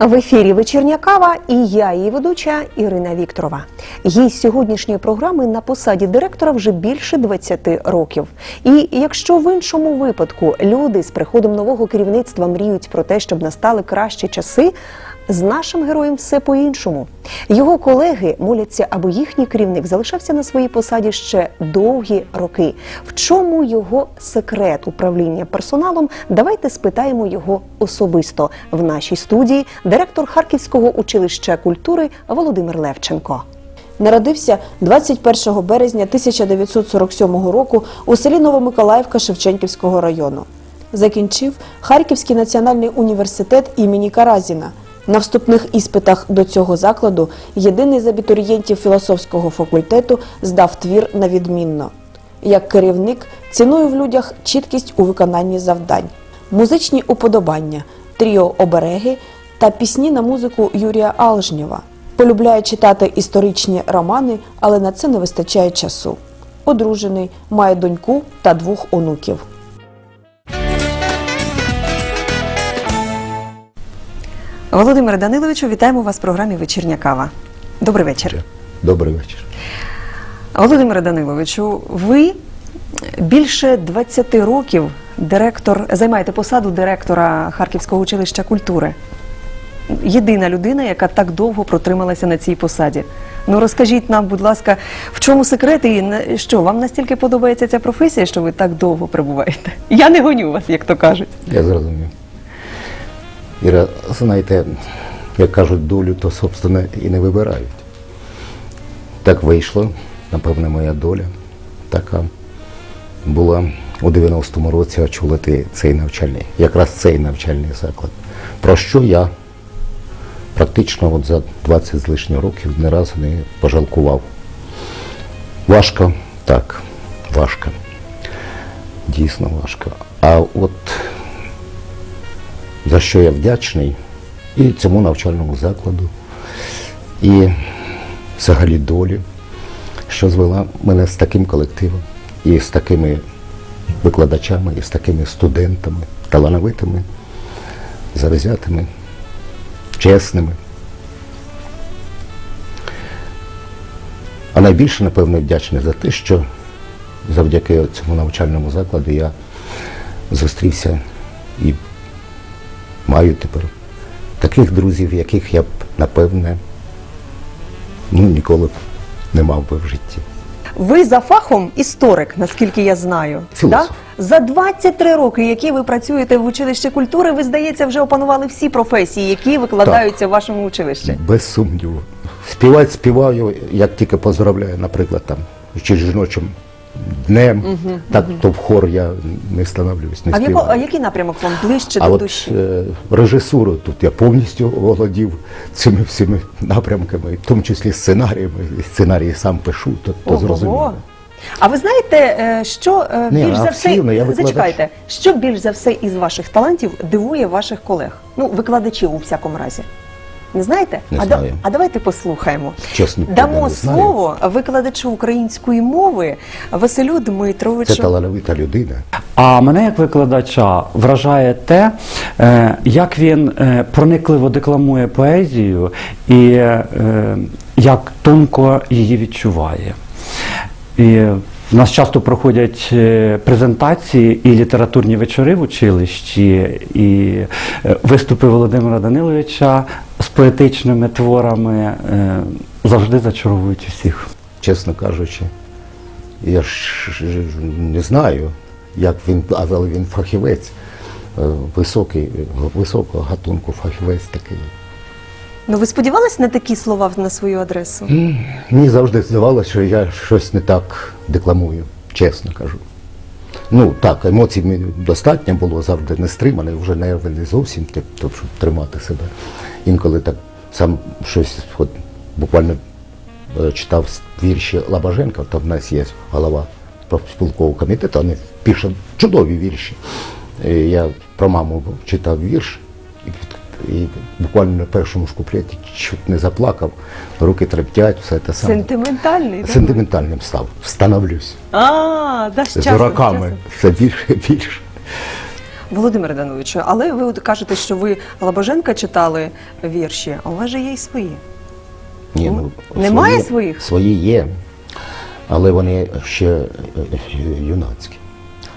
В ефірі вечірня кава і я, її ведуча Ірина Вікторова. Їй сьогоднішньої програми на посаді директора вже більше 20 років. І якщо в іншому випадку люди з приходом нового керівництва мріють про те, щоб настали кращі часи. З нашим героєм все по-іншому. Його колеги моляться, аби їхній керівник залишався на своїй посаді ще довгі роки. В чому його секрет управління персоналом? Давайте спитаємо його особисто в нашій студії. Директор Харківського училища культури Володимир Левченко. Народився 21 березня 1947 року у селі Новомиколаївка Шевченківського району. Закінчив Харківський національний університет імені Каразіна. На вступних іспитах до цього закладу єдиний з абітурієнтів філософського факультету здав твір на відмінно. Як керівник цінує в людях чіткість у виконанні завдань, музичні уподобання, тріо обереги та пісні на музику Юрія Алжнєва. Полюбляє читати історичні романи, але на це не вистачає часу. Одружений, має доньку та двох онуків. Володимире Даниловичу, вітаємо вас в програмі Вечірня кава. Добрий вечір. Добрий вечір. Володимире Даниловичу, ви більше 20 років директор займаєте посаду директора Харківського училища культури. Єдина людина, яка так довго протрималася на цій посаді. Ну розкажіть нам, будь ласка, в чому секрет і що вам настільки подобається ця професія, що ви так довго перебуваєте? Я не гоню вас, як то кажуть. Я зрозумів. Іра, знаєте, як кажуть, долю, то, собственно, і не вибирають. Так вийшло, напевне, моя доля така була у 90-му році очолити цей навчальний, якраз цей навчальний заклад. Про що я практично от за 20 з лишнього років ні разу не пожалкував. Важко, так, важко. Дійсно важко. А от за що я вдячний і цьому навчальному закладу, і взагалі долі, що звела мене з таким колективом, і з такими викладачами, і з такими студентами, талановитими, завзятими, чесними. А найбільше, напевно, вдячний за те, що завдяки цьому навчальному закладу я зустрівся і маю тепер таких друзів, яких я б, напевне, ну, ніколи б не мав би в житті. Ви за фахом історик, наскільки я знаю. Філософ. За 23 роки, які ви працюєте в училищі культури, ви, здається, вже опанували всі професії, які викладаються в вашому училищі. Без сумніву. Співати співаю, як тільки поздравляю, наприклад, там, чи жіночим днем, так то в хор я не становлюсь, не А, в яко, співаю. а який напрямок вам ближче А до от душі? е, режисуру тут я повністю володів цими всіми напрямками, в тому числі сценаріями. І Сценарії сам пишу, то, то Ого. зрозуміло. А ви знаєте, е, що е, Ні, більш за все активно, я викладач. зачекайте, що більш за все із ваших талантів дивує ваших колег? Ну, викладачів у всякому разі. Не знаєте? Не а, знаю. а давайте послухаємо. Чесно, Дамо не знаю. слово викладачу української мови Василю Дмитровичу. Це талановита людина. А мене як викладача вражає те, е, як він е, проникливо декламує поезію і е, як тонко її відчуває. І в нас часто проходять е, презентації і літературні вечори в училищі, і е, виступи Володимира Даниловича з поетичними творами е, завжди зачаровують усіх. чесно кажучи. Я ж не знаю, як він, але він фахівець, високий, високого гатунку фахівець такий. Ну ви сподівалися на такі слова на свою адресу? Мені завжди здавалося, що я щось не так декламую, чесно кажу. Ну так, емоцій мені достатньо було завжди не стримане, вже нерви не зовсім, тобто, щоб тримати себе. Інколи так сам щось, от, буквально е, читав вірші Лабаженка, там в нас є голова профспілкового комітету, вони пишуть чудові вірші. І я про маму читав вірш, і, буквально на першому ж куплеті чуть не заплакав, руки трептять, все те саме. Сентиментальний. так? Сентиментальним став, становлюсь. А, да, з часом, роками все більше і більше. Володимир Дановичу, але ви от кажете, що ви Лабоженка читали вірші, а у вас же є й свої. Ні, Ну, ну, немає свої- своїх? Свої є, але вони ще е, е, юнацькі.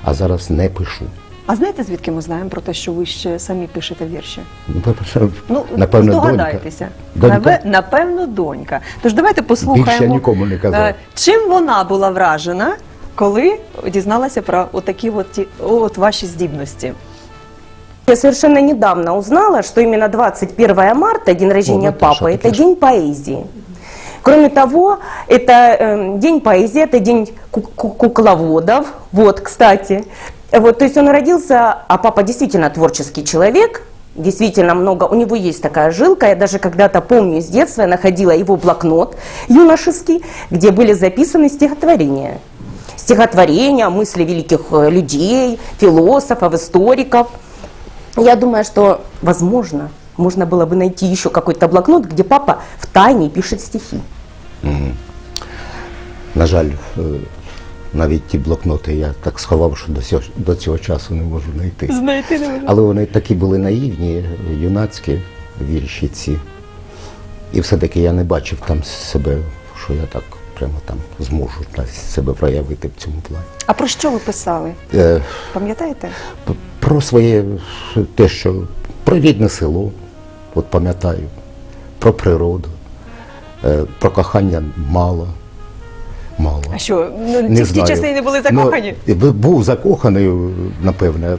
А зараз не пишу. А знаєте, звідки ми знаємо про те, що ви ще самі пишете вірші? Ну, по-перше, Ну, напевно, здогадайтеся. Донька. Напе- Напевно, донька. Тож давайте послухаємо. Більше я нікому не казав. е, Чим вона була вражена, коли дізналася про отакі от, ті- от ваші здібності? Я совершенно недавно узнала, что именно 21 марта, день рождения Наташа, папы, ты это пишешь? день поэзии. Кроме того, это э, день поэзии, это день ку- ку- кукловодов. Вот, кстати. Вот, то есть он родился, а папа действительно творческий человек, действительно много, у него есть такая жилка, я даже когда-то помню с детства, я находила его блокнот юношеский, где были записаны стихотворения. Стихотворения, мысли великих э, людей, философов, историков. Я думаю, что, возможно, можно было бы найти еще какой-то блокнот, где папа в тайне пишет стихи. На жаль, е, навіть ті блокноти я так сховав, що до цього, до цього часу не можу знайти. Знайти не можу. Але вони такі були наївні, юнацькі вірші ці. І все-таки я не бачив там себе, що я так прямо там зможу себе проявити в цьому плані. А про що ви писали? Е, Пам'ятаєте? про своє те, що про рідне село, от пам'ятаю, про природу, е, про кохання мало. Мало. А що, ну, ті, в ті часи не були закохані? Ну, був закоханий, напевне.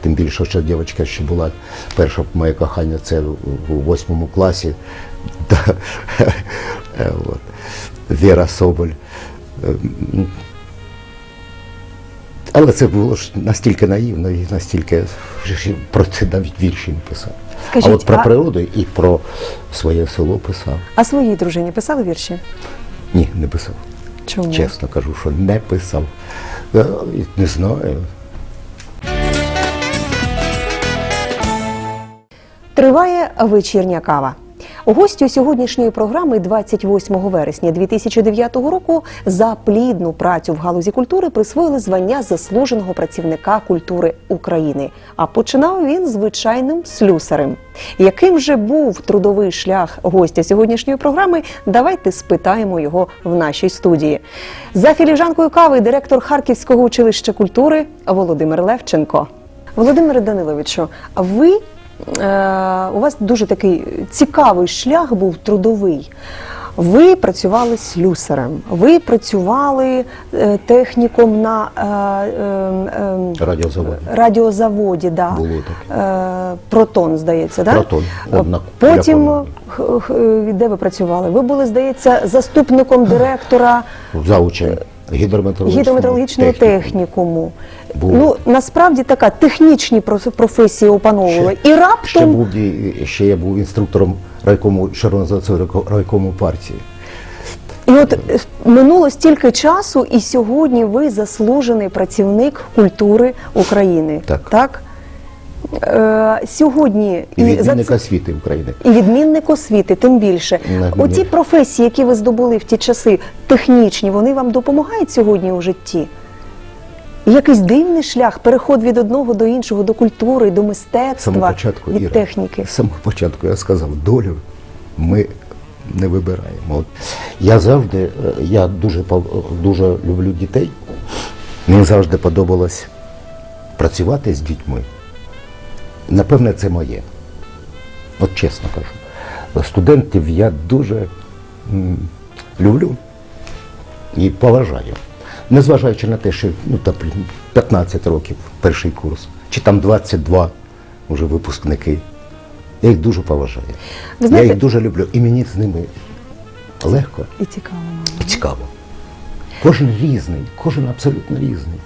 Тим більше, що дівчинка ще була перше моє кохання, це у восьмому класі. Е, от, Віра Соболь. Ем, Але це було ж настільки наївно і настільки про це навіть вірші не писав. Скажіть, а от про природу і про своє село писав. А своїй дружині писали вірші? Ні, не писав. Чому? Чесно кажу, що не писав. Е, Не знаю. Триває вечірня кава. Гостю сьогоднішньої програми 28 вересня 2009 року за плідну працю в галузі культури присвоїли звання заслуженого працівника культури України. А починав він звичайним слюсарем. Яким же був трудовий шлях гостя сьогоднішньої програми? Давайте спитаємо його в нашій студії. За філіжанкою кави директор Харківського училища культури Володимир Левченко. Володимире Даниловичу, ви у вас дуже такий цікавий шлях був трудовий. Ви працювали слюсарем, ви працювали е, техніком на е, е, е, Радіозавод. радіозаводі, да. Було таке. Е, Протон, здається, да? Протон, Е, однак, Потім, е, де ви працювали? Ви були, здається, заступником директора Зауче гідрометеорологічного гідрометеорологічного техніку. технікуму. Був. Ну насправді така технічні проф- професії опановували. Ще- І раптом Ще, був, ще я був інструктором райкому Червонозацього райкому партії. І от е, минуло стільки часу, і сьогодні ви заслужений працівник культури України. Так. Так. Е, сьогодні І за відмінник це- освіти України. і відмінник освіти, тим більше. Оці ні. професії, які ви здобули в ті часи, технічні, вони вам допомагають сьогодні у житті? Якийсь дивний шлях, переход від одного до іншого, до культури, до мистецтва, самого початку від Іра, техніки. З самого початку я сказав, долю ми не вибираємо. От я завжди, е, я дуже дуже люблю дітей. Мені завжди подобалось працювати з дітьми. Напевне, це моє. От чесно кажу. Студентів я дуже люблю і поважаю. Незважаючи на те, що ну, та, блін, 15 років перший курс, чи там 22 вже випускники. Я їх дуже поважаю. Ви знаєте- Я їх дуже люблю. І мені з ними легко І цікаво. і цікаво. Кожен різний, кожен абсолютно різний.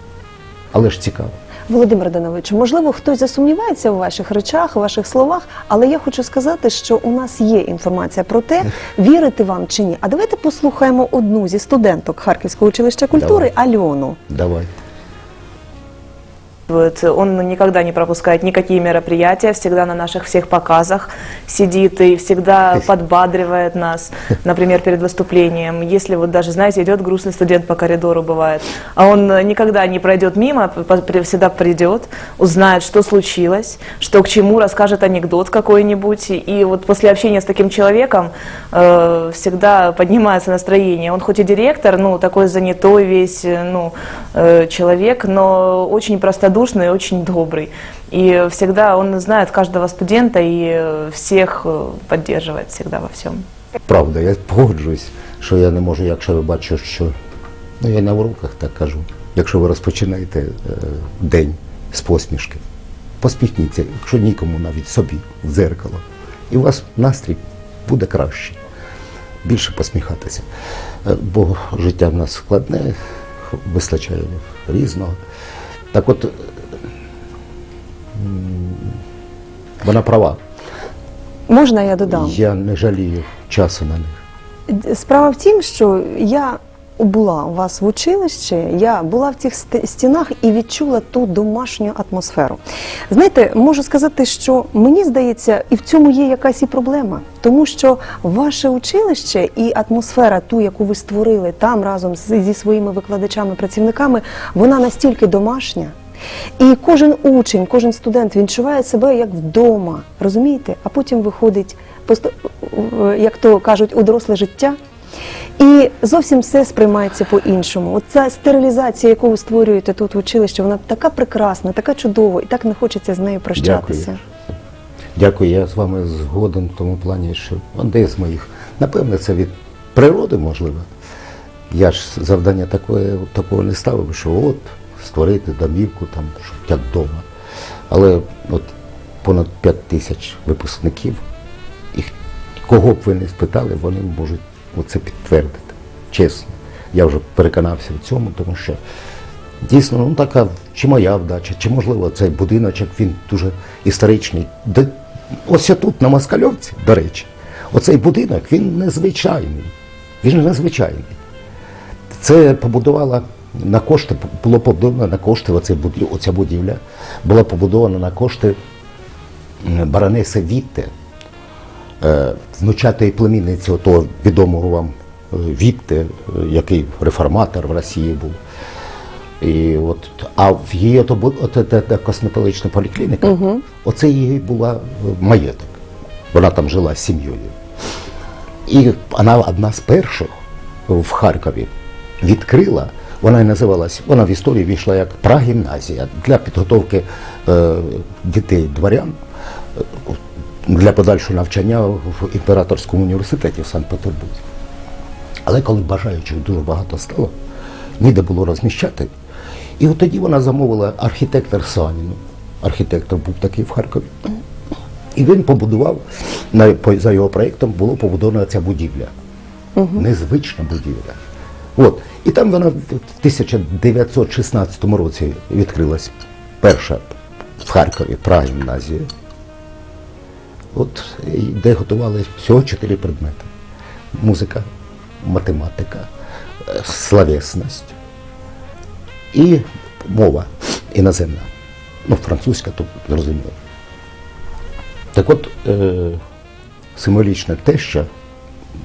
Але ж цікаво. Володимир Данович, можливо, хтось засумнівається у ваших речах, у ваших словах, але я хочу сказати, що у нас є інформація про те, вірити вам чи ні. А давайте послухаємо одну зі студенток Харківського училища культури Альону. Давай. Вот, Он никогда не пропускает никакие мероприятия, всегда на наших всех показах сидит и всегда подбадривает нас, например, перед выступлением. Если вот даже, знаете, идет грустный студент по коридору, бывает, а он никогда не пройдет мимо, всегда придет, узнает, что случилось, что к чему, расскажет анекдот какой-нибудь. И вот после общения с таким человеком э, всегда поднимается настроение. Он хоть и директор, ну, такой занятой весь, э, ну, э, человек, но очень простодушный и очень добрый. И всегда он знает каждого студента и э, всех э, поддерживает всегда во всем. Правда, я погоджуюсь, що я не можу, якщо я бачу, що ну я на уроках так кажу. Якщо ви розпочинаєте е, день з посмішки, посміхніться, якщо нікому навіть собі в дзеркало, і у вас настрій буде кращий. Більше посміхатися. Е, Бо життя в нас складне, вистачає різного. Так от, е, вона права. Можна я додам? Я не жалію часу на них. Справа в тім, що я була у вас в училищі, я була в цих ст- стінах і відчула ту домашню атмосферу. Знаєте, можу сказати, що мені здається, і в цьому є якась і проблема, тому що ваше училище і атмосфера, ту, яку ви створили там разом зі своїми викладачами, працівниками, вона настільки домашня. І кожен учень, кожен студент відчуває себе як вдома, розумієте? А потім виходить, е, як то кажуть, у доросле життя. І зовсім все сприймається по-іншому. Оця стерилізація, яку ви створюєте тут в училищі, вона така прекрасна, така чудова, і так не хочеться з нею прощатися. Дякую. Дякую, я з вами згоден в тому плані, що де з моїх. Напевне, це від природи можливо. Я ж завдання такое, такого не ставив, що от створити домівку, там, щоб як вдома. Але от понад 5 тисяч випускників, і кого б ви не спитали, вони можуть оце підтвердити. Чесно. Я вже переконався в цьому, тому що Дійсно, ну така чи моя вдача, чи можливо цей будиночок, він дуже історичний. Де, ось тут, на Москальовці, до речі, оцей будинок, він незвичайний. Він незвичайний. Це побудувала на кошти, було побудовано на кошти, оцей будів, оця будівля була побудована на кошти баронеси Вітте, е, внучатої племінниці того відомого вам е, Вітте, е, який реформатор в Росії був. І от, а в її бу- от, та- та косметологічна поліклініка, оце її була е, маєток. Вона там жила з сім'єю. І вона одна з перших в Харкові відкрила, вона і називалась, вона в історії війшла як прагімназія для підготовки е, дітей дворян для подальшого навчання в імператорському університеті в Санкт-Петербурзі. Але коли бажаючих дуже багато стало, ніде було розміщати. І от тоді вона замовила архітектор Саніну. Архітектор був такий в Харкові. І він побудував, за його проєктом було побудована ця будівля. Незвична будівля. От. І там вона в 1916 році відкрилась перша в Харкові прагімназія. От, де готували всього чотири предмети: музика, математика, е, словесність і мова іноземна. Ну, французька, то зрозуміло. Так от, е, символічне те, що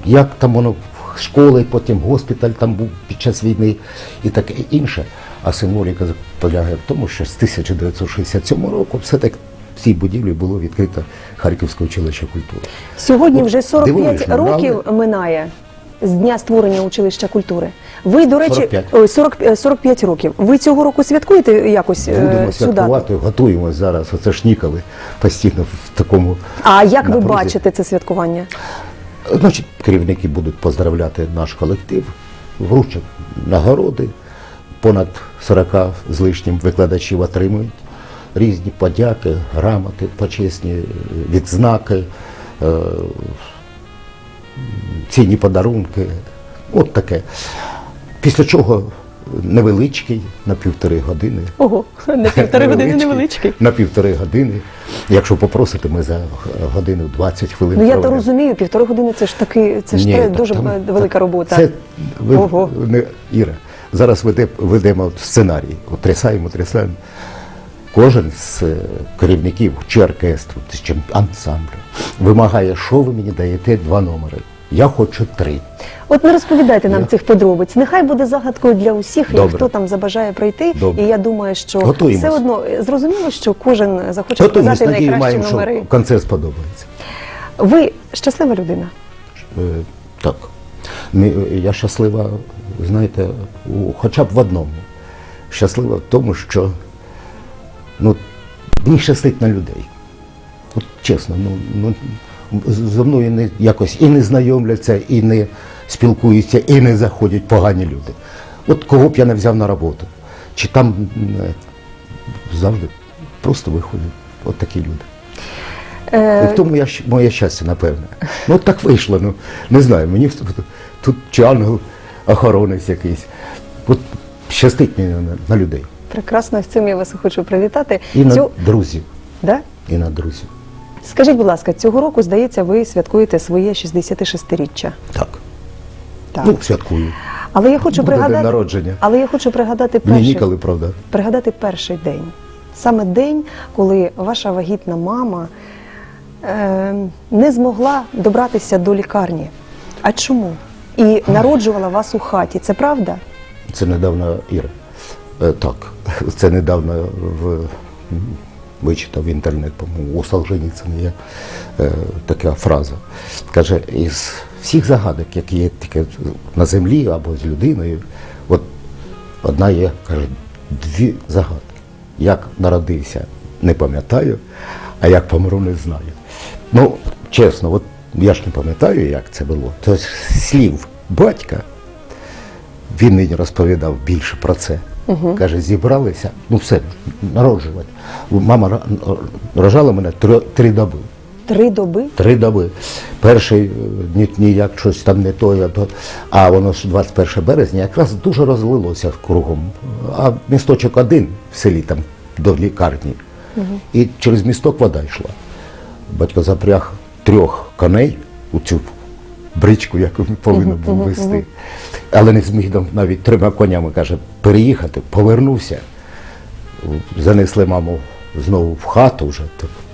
як там воно в школи, потім госпіталь там був під час війни і таке інше. А символіка полягає в тому, що з 1967 року все так в цій будівлі було відкрито Харківське училище культури. Сьогодні От вже 45 дивовижно, років правда? минає з дня створення училища культури. Ви, до речі, 45. 40, е, 45 років. Ви цього року святкуєте якось е, Будемо святкувати, готуємось зараз. Оце ж ніколи постійно в такому. А як ви бачите це святкування? Значить, керівники будуть поздравляти наш колектив, вручать нагороди. Понад 40 з лишнім викладачів отримують різні подяки, грамоти, почесні е, відзнаки, е, цінні подарунки. От таке. Після чого невеличкий на півтори години. Ого, на півтори години Невеличкий. На півтори години. Якщо попросите, ми за годину 20 хвилин. Ну я то розумію, півтори години це ж таки, це ж Ні, та дуже там- велика та- робота. Це ви, Ого. не, Іра, зараз веде, ведемо сценарій. От трясаємо, трясаємо. Кожен з е, керівників чи оркестру, чи ансамблю вимагає, що ви мені даєте два номери. Я хочу три. От не розповідайте нам Я- цих подробиць. Нехай буде загадкою для усіх, Добре. хто там забажає прийти. Добре. І я думаю, що Готуємось. все одно е, зрозуміло, що кожен захоче Готуємось, показати надію найкращі маємо, номери. що концерт сподобається. Ви щаслива людина? Е, Так. Я щаслива, знаєте, хоча б в одному. Щаслива в тому, що ну, мені щастить на людей. От чесно, ну, ну, зо мною не, якось і не знайомляться, і не спілкуються, і не заходять погані люди. От кого б я не взяв на роботу, чи там е, завжди просто виходять от такі люди. І Е, в тому я, моє щастя, напевне. Ну от так вийшло. Ну, не знаю, мені тут чи ангел охоронець якийсь. От щастить мені на, на людей. Прекрасно, з цим я вас хочу привітати. І на Цю- друзів. Да? І на друзів. Скажіть, будь ласка, цього року, здається, ви святкуєте своє 66-річчя. Так. Так. Ну, святкую. Але я хочу буде день пригадати народження. Але я хочу пригадати Мені ніколи, правда. пригадати перший день. Саме день, коли ваша вагітна мама е, не змогла добратися до лікарні. А чому? І народжувала вас у хаті. Це правда? Це недавно Іра. Е, так, це недавно в, вичитав в інтернет, по-моєму, у Солженіцина є е, така фраза. Каже, із всіх загадок, які є тільки на землі або з людиною, от одна є, каже, дві загадки. Як народився, не пам'ятаю, а як помру, не знаю. Ну, чесно, от я ж не пам'ятаю, як це було. Тобто слів батька він мені розповідав більше про це. Каже, зібралися, ну все, народжувати. Мама рожала мене три, три доби. Три доби. Три доби. Перший е, ні, ніяк щось там не то, а то. А воно ж 21 березня якраз дуже розлилося кругом. А місточок один в селі там до лікарні. І через місток вода йшла. Батько запряг трьох коней у цю бричку, яку він повинен був вести. Але не зміг навіть трьома конями, каже, переїхати, повернувся. Занесли маму знову в хату вже,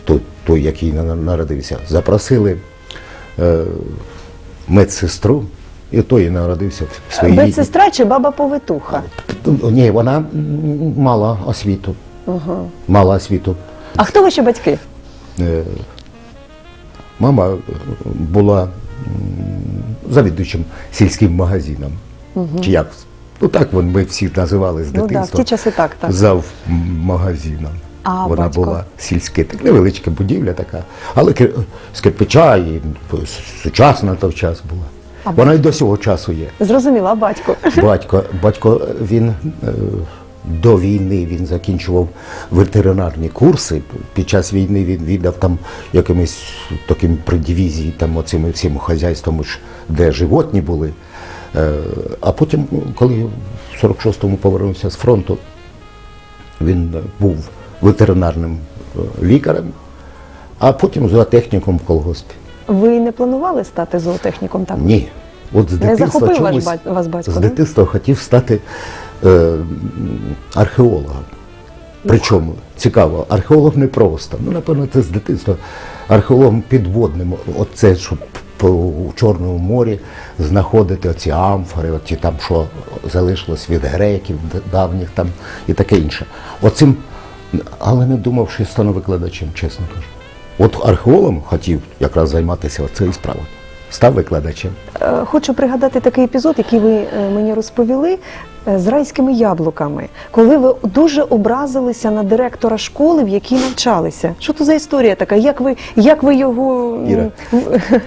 той, той який народився. Запросили е, медсестру, і той і народився в своїй. Медсестра чи баба повитуха? Ні, вона мала освіту. Мала освіту. А хто ваші батьки? Е, Мама е, була завідуючим сільським магазином. Чи як? Ну так вон ми всі називали з Ну да, в ті часи так, так. Зав магазином. А Вона батько? була сільське, так невеличка будівля така, але з кирпича і сучасна на той час була. А Вона і до цього часу є. Зрозуміла, батько. Батько, батько він е, до війни він закінчував ветеринарні курси. Під час війни він віддав там якимось таким при дивізії, там оцим всім хазяйством, де животні були. Е, а потім, коли в 46-му повернувся з фронту, він був ветеринарним е, лікарем, а потім зоотехніком в колгоспі. Ви не планували стати зоотехніком також? Ні. От з Не дитинства захопив чомусь, вас батько, з дитинства хотів стати е, м, археологом. Причому цікаво, археолог не просто. Ну, напевно, це з дитинства. Археологом підводним. Оце, щоб у Чорному морі знаходити оці амфори, оці там, що залишилось від греків давніх там і таке інше. Оцим, але не думав, що я стану викладачем, чесно кажу. От археологом хотів якраз займатися цією справою. Став викладачем. Е, Хочу пригадати такий епізод, який ви е, мені розповіли з райськими яблуками, коли ви дуже образилися на директора школи, в якій навчалися. Що то за історія така? Як ви, як ви його Іра.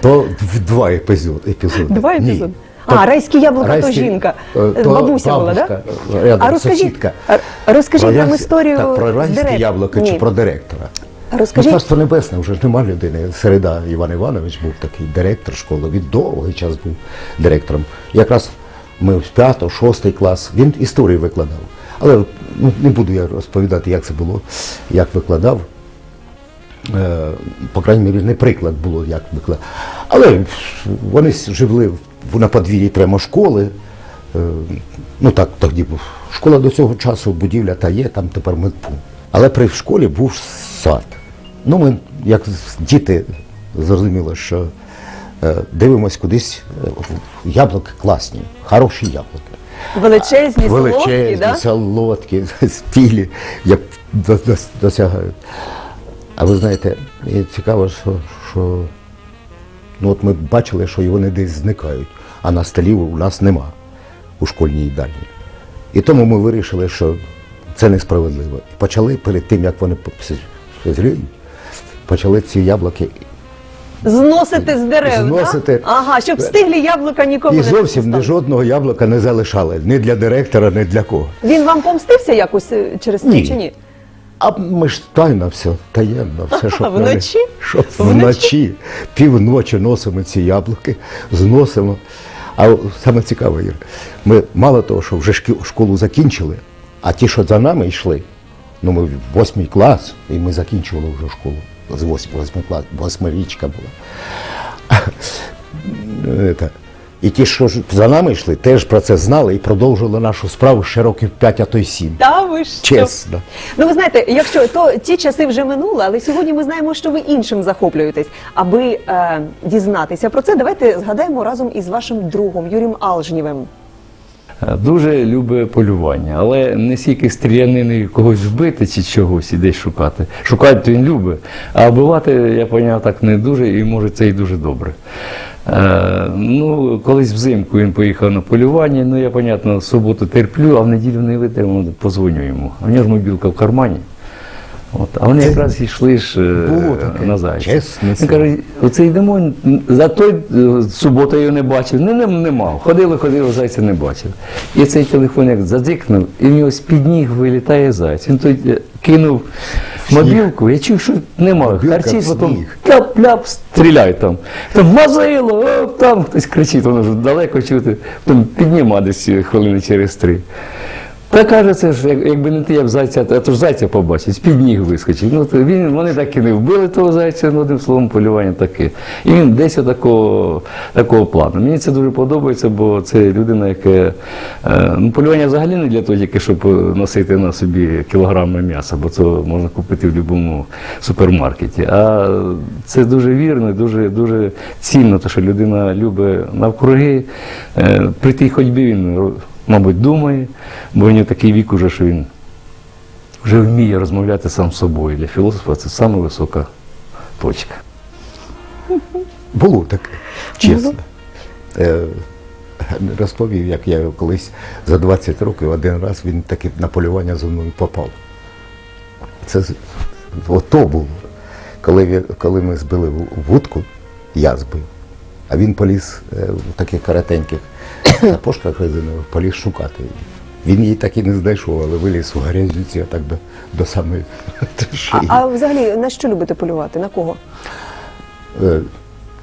То в два епізоди. епізоди. Два епізоди? А, райські яблука то жінка. е, Е, бабуся була, бабушка, да? е, А розкажіть, розкажіть нам райські- історію так, про яблуко Ні. чи про директора. Ну, Царство Небесне вже ж нема людини. Середа Іван Іванович був такий директор школи. Він довгий час був директором. Якраз ми з 5 шостий клас, він історію викладав. Але ну, не буду я розповідати, як це було, як викладав. Е, по крайній мірі, не приклад було, як викладав. Але вони жили на подвір'ї прямо школи. Е, Ну так тоді був. Школа до цього часу, будівля та є, там тепер медпункт. Але при школі був сад. Ну, ми, як діти, зрозуміло, що дивимось кудись, е, яблуки класні, хороші яблуки. Величезні, солодкі, Величезні, да? солодкі, спілі, як до- до- досягають. А ви знаєте, цікаво, що, що ну, от ми бачили, що вони десь зникають, а на столі у нас нема у школьній їдальні. І тому ми вирішили, що це несправедливо. І почали перед тим, як вони зріють, почали ці яблуки Зносити з дерев, Зносити. Да? Ага, щоб стиглі яблука нікому і не зовсім ні жодного яблука не залишали ні для директора, ні для кого. Він вам помстився якось е, через Ні. чи ні? А ми ж тайно все, таємно, все, щоб Вночі? Щоб Вночі? вночі, півночі носимо ці яблуки, зносимо. А саме цікаве, Ір, ми мало того, що вже школу закінчили, а ті, що за нами йшли, ну ми в восьмий клас, і ми закінчували вже школу. З восьми, клас, восьмирічка була. І ті, що за нами йшли, теж про це знали і продовжували нашу справу ще років 5, а то й 7. Та ви що? Чесно. Ну ви знаєте, якщо то ті часи вже минули, але сьогодні ми знаємо, що ви іншим захоплюєтесь. Аби е, дізнатися про це, давайте згадаємо разом із вашим другом Юрієм Алжнєвим. Е, Дуже любить полювання, але не стільки стрілянини когось вбити чи чогось і десь шукати. Шукати то він любить, а вбивати, я поняв, так не дуже, і може це і дуже добре. Е, ну, колись взимку він поїхав на полювання, ну я, понятно, в суботу терплю, а в неділю не витримав, позвоню йому. В нього ж мобілка в кармані. От, а вони якраз йшли ж е, на зайця. Він каже, оце йдемо, за той е, суботу його не бачив, не, не, не мав. Ходили, ходили, зайця не бачив. І цей телефон як задзикнув, і в нього з-під ніг вилітає зайць. Він той е, кинув мобілку, я чув, що нема. Мобілка Харчить, потім сніг. ляп-ляп, стріляй там. Там мазило, там хтось кричить, воно вже далеко чути. Потім підніма десь хвилини через три. Та каже, це ж, як- якби не ти, я б зайця, а то ж зайця побачив, з-під ніг вискочив. Ну, то він, вони так і не вбили того зайця, ну, одним словом, полювання таке. І він десь отакого такого плану. Мені це дуже подобається, бо це людина, яка е, ну, полювання взагалі не для того, тільки щоб носити на собі кілограми м'яса, бо це можна купити в будь-якому супермаркеті. А це дуже вірно, дуже, дуже цінно, те, що людина любить навкруги. Е, при тій ходьбі він мабуть, думає, бо в нього такий вік уже, що він вже вміє розмовляти сам з собою. Для філософа це саме висока точка. Було таке, чесно. Е, розповів, як я колись за 20 років один раз він таки на полювання зі мною попав. Це ото було. Коли, коли ми збили вудку, я збив, а він поліз е, в таких коротеньких сапожках резинових, поліз шукати її. Він її так і не знайшов, але виліз у грязюці так до, до самої А, шиї. а взагалі на що любите полювати? На кого? Е,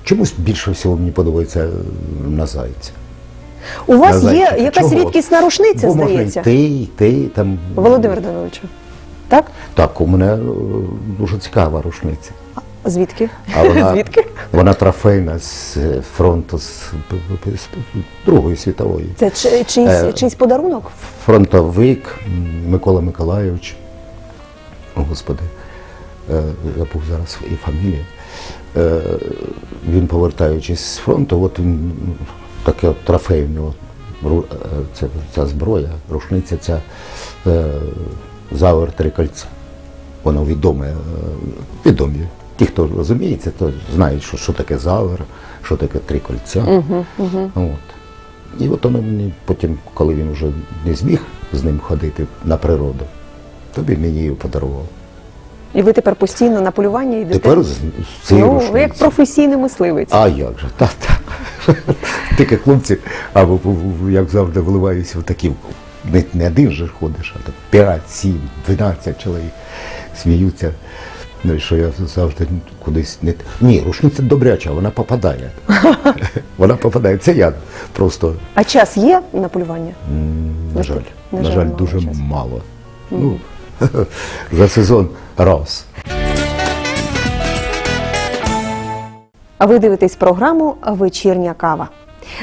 Чомусь більше всього мені подобається на зайця. У вас На є зайчика. якась Чого? рідкісна рушниця, Бо можна здається. йти, йти, там. Володимир Даниловичу. Так? Так, у мене е, дуже цікава рушниця. Звідки? А вона, Звідки? вона трофейна з е, фронту з, Другої світової. Це чи- чийсь, Е, чийсь подарунок? Фронтовик Микола Миколайович. О, Господи, е, забув зараз і фамілію. Е, Він, повертаючись з фронту, от він таке от трофей в нього. е, Це, ця зброя, рушниця, ця е, Зауер три кольця. Воно відоме, е, відомі. Ті, хто розуміється, то знають, що, що таке Зауер, що таке три кольця. От. І от воно мені потім, коли він вже не зміг з ним ходити на природу, то він мені її подарував. І ви тепер постійно на полювання йдете? Тепер з, цією ну, ви як професійний мисливець. А як же? Та, та. Тільки хлопці, або як завжди, вливаються в такі. Не, не один же ходиш, а так 5, 7, 12 чоловік сміються. Ну, і що я завжди кудись не. Ні, рушниця добряча, вона попадає. вона попадає. Це я просто, А час є на полювання? на жаль, На на жаль, мало дуже часу. мало. Ну, за сезон раз. А ви дивитесь програму Вечірня кава.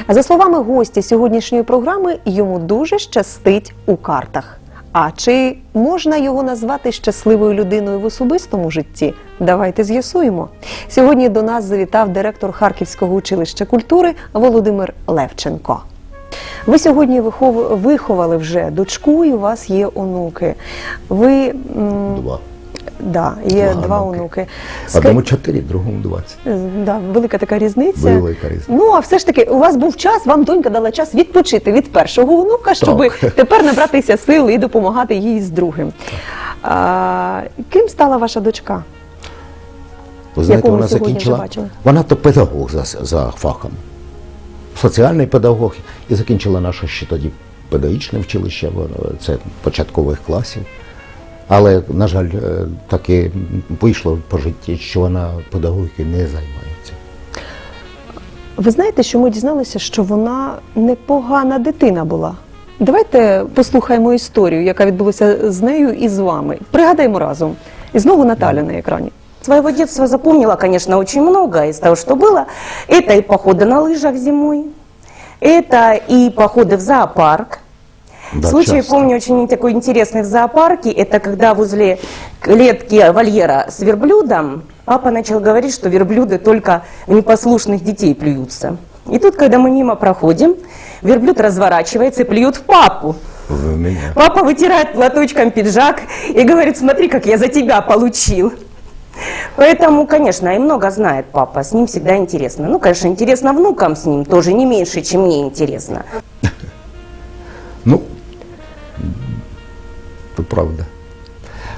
За словами гості сьогоднішньої програми, йому дуже щастить у картах. А чи можна його назвати щасливою людиною в особистому житті? Давайте з'ясуємо. Сьогодні до нас завітав директор Харківського училища культури Володимир Левченко. Ви сьогодні вихов... виховали вже дочку, і у вас є онуки. Ви Два. Да, є Два два онуки. онуки. Одному 4, другому 20. Е, Да, велика така різниця. Велика різниця. Ну а все ж таки, у вас був час, вам донька дала час відпочити від першого онука, щоб Так. тепер набратися сил і допомагати їй з другим. А, ким стала ваша дочка? Ви знаєте, вона сьогодні закінчила. бачили. Вона то педагог за, за фахом. Соціальний педагог і закінчила наше ще тоді педагогічне училище, воно- це початкових класів. Але, на жаль, е, таки вийшло по житті, що вона педагогікою не займається. Ви знаєте, що ми дізналися, що вона непогана дитина була. Давайте послухаємо історію, яка відбулася з нею і з вами. Пригадаємо разом. І знову Наталя на екрані. Своего детства запомнила, конечно, очень много из того, что было. Это и походы на лыжах зимой, это и походы в зоопарк. Да, Случай, часто. помню, очень такой интересный в зоопарке. Это когда возле клетки вольера с верблюдом папа начал говорить, что верблюды только в непослушных детей плюются. И тут, когда мы мимо проходим, верблюд разворачивается и плюет в папу. В мене. Папа вытирает платочком пиджак и говорит, смотри, как я за тебя получил. Поэтому, конечно, и много знает папа, с ним всегда интересно. Ну, конечно, интересно внукам с ним тоже не меньше, чем мне интересно. То правда.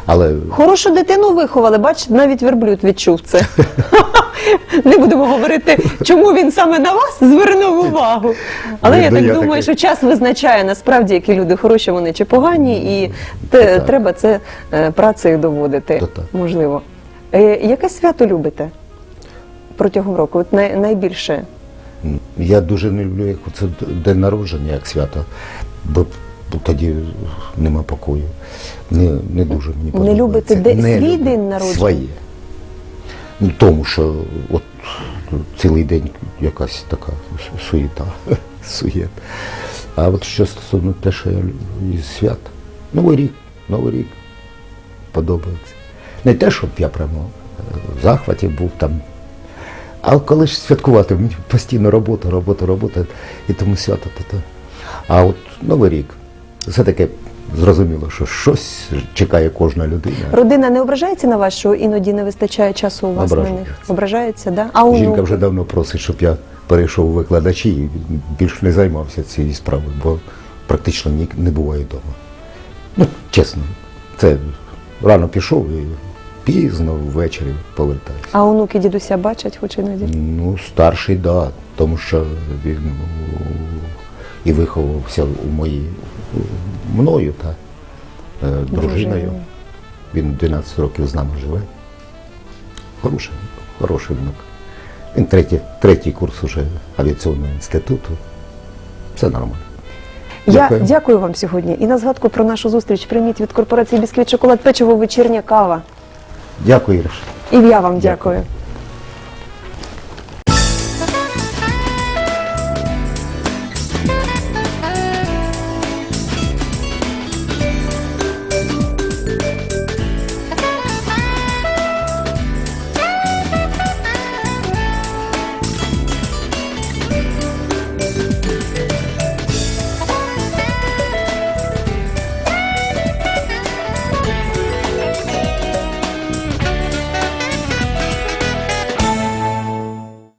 Але Хорошу дитину виховали, бачите, навіть верблюд відчув це. Не будемо говорити, чому він саме на вас звернув увагу. Але я Ну, так я думаю, такий. що час визначає насправді, які люди хороші вони чи погані, і те- треба це е, працею доводити. То. Можливо. Е, Яке свято любите протягом року? От най- найбільше. я дуже не люблю, як це день народження, як свято, бо тоді нема покою. Не, не дуже мені подобається. любите де- Не свій люблю. день народження? Своє. Ну, тому що от цілий день якась така су- суєта, суєт. А от що стосовно те, що я люблю свят, Новий рік, Новий рік подобається. Не те, щоб я прямо е, в захваті був там. А коли ж святкувати, мені постійно робота, робота, робота, і тому свято то. то. А от Новий рік, все таке зрозуміло, що щось чекає кожна людина. Родина не ображається на вас, що іноді не вистачає часу у вас на них? Ображається. Да? А Жінка внуків? вже давно просить, щоб я перейшов у викладачі і більше не займався цією справою, бо практично ні, не буває вдома. Ну, чесно, це рано пішов і пізно ввечері повертаюся. А онуки дідуся бачать хоч іноді? Ну, старший, так, да, тому що він у, і виховувався у моїй мною та е, дружиною. Він 12 років з нами живе. Хороший, хороший внук. Він третій, третій курс уже авіаційного інституту. Все нормально. Я Дякую. дякую вам сьогодні. І на згадку про нашу зустріч прийміть від корпорації Бісквіт Шоколад Печиво вечірня кава. Дякую, Іриш. І я вам Дякую. дякую.